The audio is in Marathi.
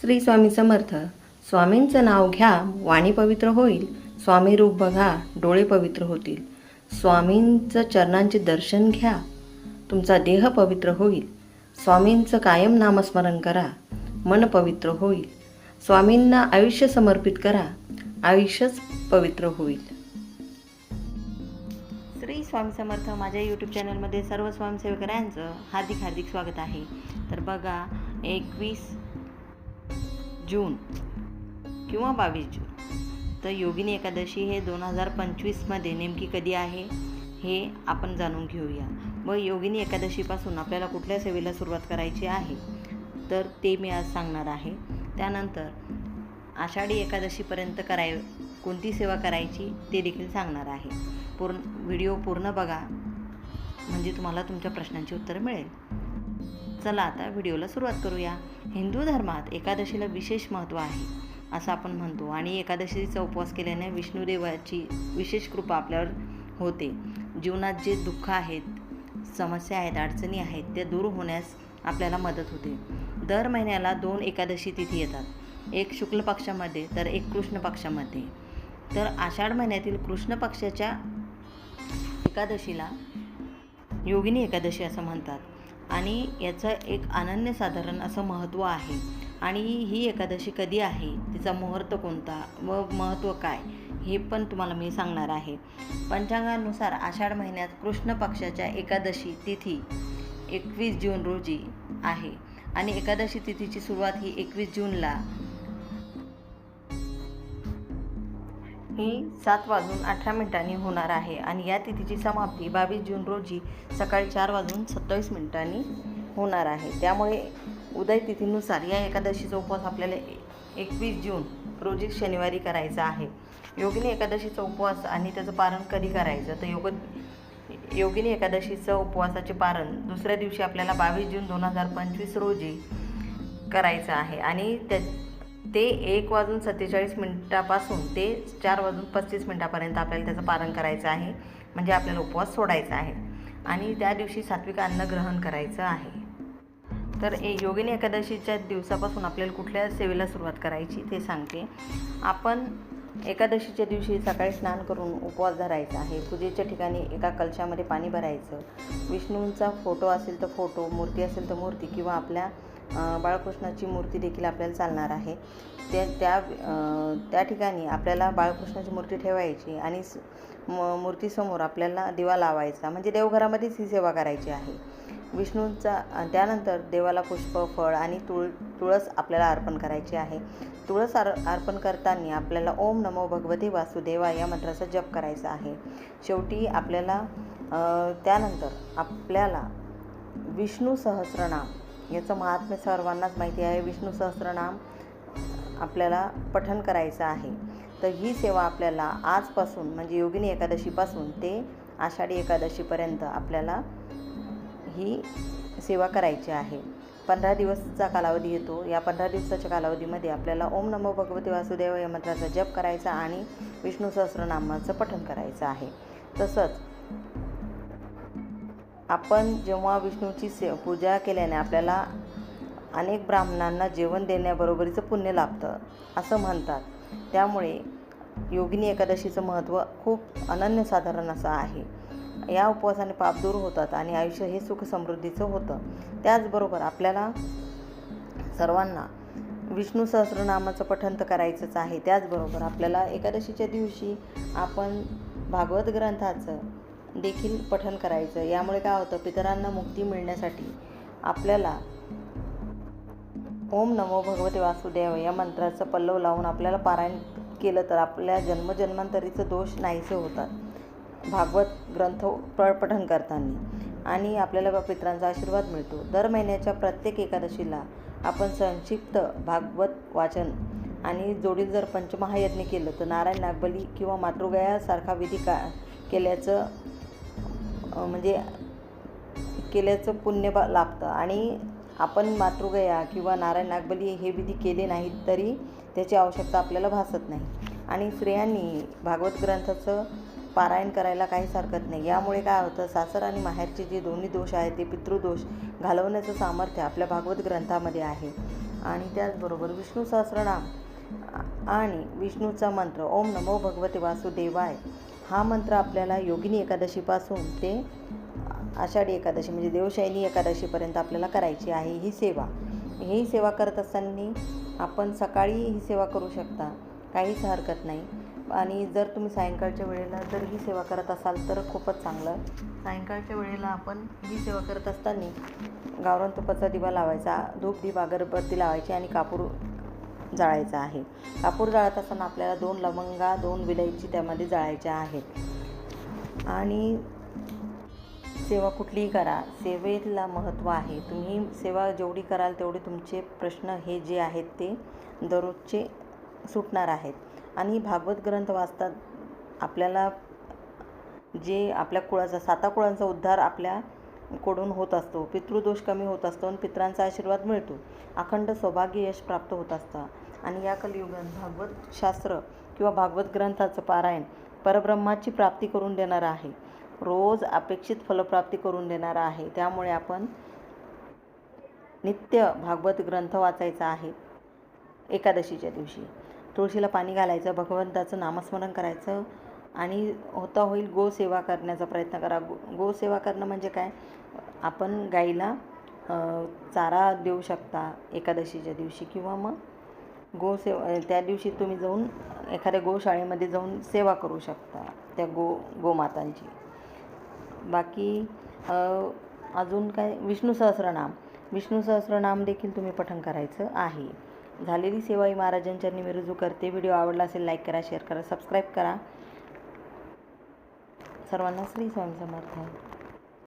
श्री स्वामी समर्थ. स्वामींचं नाव घ्या वाणी पवित्र होईल. स्वामी रूप बघा डोळे पवित्र होतील. स्वामींचं चरणांचे दर्शन घ्या. तुमचा देह पवित्र होईल. स्वामींचं कायम नामस्मरण करा. मन पवित्र होईल. स्वामींना आयुष्य समर्पित करा. आयुष्यच पवित्र होईल. श्री स्वामी समर्थ माझ्या यूट्यूब चॅनलमध्ये सर्व स्वयंसेवकरांचं हार्दिक हार्दिक स्वागत आहे. तर बघा एकवीस जून किंवा बावीस जून. तर योगिनी एकादशी हे दोन हजार पंचवीसमध्ये नेमकी कधी आहे हे आपण जाणून घेऊया. व योगिनी एकादशीपासून आपल्याला कुठल्या सेवेला सुरुवात करायची आहे तर ते मी आज सांगणार आहे. त्यानंतर आषाढी एकादशीपर्यंत कराय कोणती सेवा करायची ते देखील सांगणार आहे. पूर्ण व्हिडिओ पूर्ण बघा म्हणजे तुम्हाला तुमच्या प्रश्नांची उत्तरं मिळेल. चला आता व्हिडिओला सुरुवात करूया. हिंदू धर्मात एकादशीला विशेष महत्त्व आहे असं आपण म्हणतो. आणि एकादशीचा उपवास केल्याने विष्णुदेवाची विशेष कृपा आपल्यावर होते. जीवनात जे दुःख आहेत समस्या आहेत अडचणी आहेत त्या दूर होण्यास आपल्याला मदत होते. दर महिन्याला दोन एकादशी तिथी येतात. एक शुक्ल पक्षामध्ये तर एक कृष्ण पक्षामध्ये. तर आषाढ महिन्यातील कृष्ण पक्षाच्या एकादशीला योगिनी एकादशी असं म्हणतात. आणि याचं एक अनन्यसाधारण असं महत्त्व आहे. आणि ही एकादशी कधी आहे? तिचा मुहूर्त कोणता? व महत्त्व काय? हे पण तुम्हाला मी सांगणार आहे. पंचांगानुसार आषाढ महिन्यात कृष्ण पक्षाच्या एकादशी तिथी एकवीस जून रोजी आहे. आणि एकादशी तिथीची सुरुवात ही एकवीस जूनला ही सात वाजून अठरा मिनिटांनी होणार आहे आणि या तिथीची समाप्ती बावीस जून रोजी सकाळी चार वाजून सत्तावीस मिनिटांनी होणार आहे. त्यामुळे उदय तिथीनुसार या एकादशीचा उपवास आपल्याला एकवीस जून रोजी शनिवारी करायचा आहे. योगिनी एकादशीचा उपवास आणि त्याचं पारण कधी करायचं? तर योग योगिनी एकादशीचं उपवासाचे पारण दुसऱ्या दिवशी आपल्याला बावीस जून दोन हजार पंचवीस रोजी करायचं आहे आणि त्या ते एक वाजून सत्तेचाळीस मिनटापासून ते चार वाजून पस्तीस मिनटापर्यंत आपल्याला त्याचं पारण करायचं आहे. म्हणजे आपल्याला उपवास सोडायचा आहे. आणि त्या दिवशी सात्विक अन्न ग्रहण करायचं आहे. तर ए योगिनी एकादशीच्या दिवसापासून आपल्याला कुठल्या सेवेला सुरुवात करायची ते सांगते. आपण एकादशीच्या दिवशी सकाळी स्नान करून उपवास धरायचा आहे. पूजेच्या ठिकाणी एका कलशामध्ये पाणी भरायचं. विष्णूंचा फोटो असेल तर फोटो मूर्ती असेल तर मूर्ती किंवा आपल्या बाळकृष्णाची मूर्ती देखील आपल्याला चालणार आहे. त्या त्या त्या ठिकाणी आपल्याला बाळकृष्णाची मूर्ती ठेवायची आणि स- म मूर्तीसमोर आपल्याला दिवा लावायचा. म्हणजे देवघरामध्येच ही सेवा करायची आहे. विष्णूंचा त्यानंतर देवाला पुष्प फळ आणि तुळ तुळस आपल्याला अर्पण करायची आहे. तुळस अर अर्पण करताना आपल्याला ओम नमो भगवते वासुदेवा या मंत्राचा जप करायचा आहे. शेवटी आपल्याला त्यानंतर आपल्याला विष्णू सहस्रनाम याचं महात्म्य सर्वांनाच माहिती आहे. विष्णू सहस्रनाम आपल्याला पठन करायचं आहे. तर ही सेवा आपल्याला आजपासून म्हणजे योगिनी एकादशीपासून ते आषाढी एकादशीपर्यंत आपल्याला ही सेवा करायची आहे. पंधरा दिवसचा कालावधी येतो. या पंधरा दिवसाच्या कालावधीमध्ये आपल्याला ओम नमो भगवते वासुदेव या मंत्राचा जप करायचा आणि विष्णू सहस्रनामाचं पठण करायचं आहे. तसंच आपण जेव्हा विष्णूची से पूजा केल्याने आपल्याला अनेक ब्राह्मणांना जेवण देण्याबरोबरीचं पुण्य लाभतं असं म्हणतात. त्यामुळे योगिनी एकादशीचं महत्त्व खूप अनन्यसाधारण असं आहे. या उपवासाने पाप दूर होतात आणि आयुष्य हे सुख समृद्धीचं होतं. त्याचबरोबर आपल्याला सर्वांना विष्णू सहस्रनामाचं पठण तर करायचंच आहे. त्याचबरोबर आपल्याला एकादशीच्या दिवशी आपण भागवत ग्रंथाचं देखील पठन करायचं. यामुळे काय होतं पितरांना मुक्ती मिळण्यासाठी आपल्याला ओम नमो भगवते वासुदेव या मंत्राचं पल्लव लावून आपल्याला पारायण केलं तर आपल्या जन्मजन्मांतरीचं दोष नाहीसे होतात. भागवत ग्रंथ प पठण करताना. आणि आपल्याला पितरांचा आशीर्वाद मिळतो. दर महिन्याच्या प्रत्येक एकादशीला आपण संक्षिप्त भागवत वाचन आणि जोडील जर पंचमहायज्ञ केलं तर नारायण नागबली किंवा मातृगयासारखा विधी का केल्याचं म्हणजे केल्याचं पुण्य बा लाभतं. आणि आपण मातृगया किंवा नारायण नागबली हे विधी केले नाहीत तरी त्याची आवश्यकता आपल्याला भासत नाही. आणि स्त्रियांनी भागवत ग्रंथाचं पारायण करायला काहीच हरकत नाही. यामुळे काय होतं सासर आणि माहेरचे जे दोन्ही दोष आहेत ते पितृदोष घालवण्याचं सामर्थ्य आपल्या भागवत ग्रंथामध्ये आहे. आणि त्याचबरोबर विष्णू सहस्रनाम आणि विष्णूचा मंत्र ओम नमो भगवते वासुदेवाय हा मंत्र आपल्याला योगिनी एकादशीपासून ते आषाढी एकादशी म्हणजे देवशायनी एकादशीपर्यंत आपल्याला करायची आहे ही सेवा. ही सेवा करत असताना आपण सकाळी ही सेवा करू शकता काहीच हरकत नाही. आणि जर तुम्ही सायंकाळच्या वेळेला जर ही सेवा करत असाल तर खूपच चांगलं. सायंकाळच्या वेळेला आपण ही सेवा करत असताना गावरान तुपाचा दिवा लावायचा धूप दीप अगरबत्ती लावायची आणि कापूर जाळायचा आहे. कापूर जाळत असताना आपल्याला दोन लवंगा दोन विलायची त्यामध्ये जाळायच्या आहेत. आणि सेवा कुठलीही करा. सेवेला महत्त्व आहे. तुम्ही सेवा जेवढी कराल तेवढे तुमचे प्रश्न हे जे आहेत ते दररोजचे सुटणार आहेत. आणि भागवत ग्रंथ वाचतात आपल्याला जे आपल्या कुळाचा साता कुळांचा उद्धार आपल्या कडून होत असतो. पितृदोष कमी होत असतो आणि पितरांचा आशीर्वाद मिळतो. अखंड सौभाग्य यश प्राप्त होत असतं. आणि या कलियुगात भागवत शास्त्र किंवा भागवत ग्रंथाचं पारायण परब्रह्माची प्राप्ती करून देणारं आहे. रोज अपेक्षित फलप्राप्ती करून देणारा आहे. त्यामुळे आपण नित्य भागवत ग्रंथ वाचायचा आहे एकादशीच्या दिवशी. तुळशीला पाणी घालायचं भगवंताचं नामस्मरण करायचं आणि होता होईल गोसेवा करण्याचा प्रयत्न करा. गो गोसेवा करणं म्हणजे काय? आपण गाईला चारा देऊ शकता एकादशीच्या दिवशी किंवा मग गोसेवा त्या दिवशी तुम्ही जाऊन एखाद्या गोशाळेमध्ये जाऊन सेवा करू शकता त्या गो गोमातांची. बाकी अजून काय? विष्णू सहस्रनाम. विष्णू सहस्रनाम देखील तुम्ही पठण करायचं आहे. झालेली सेवा ही महाराजांच्या मी रुजू करते. व्हिडिओ आवडला असेल लाईक करा शेअर करा सबस्क्राईब करा. सर्वांना श्री स्वामी समर्थ.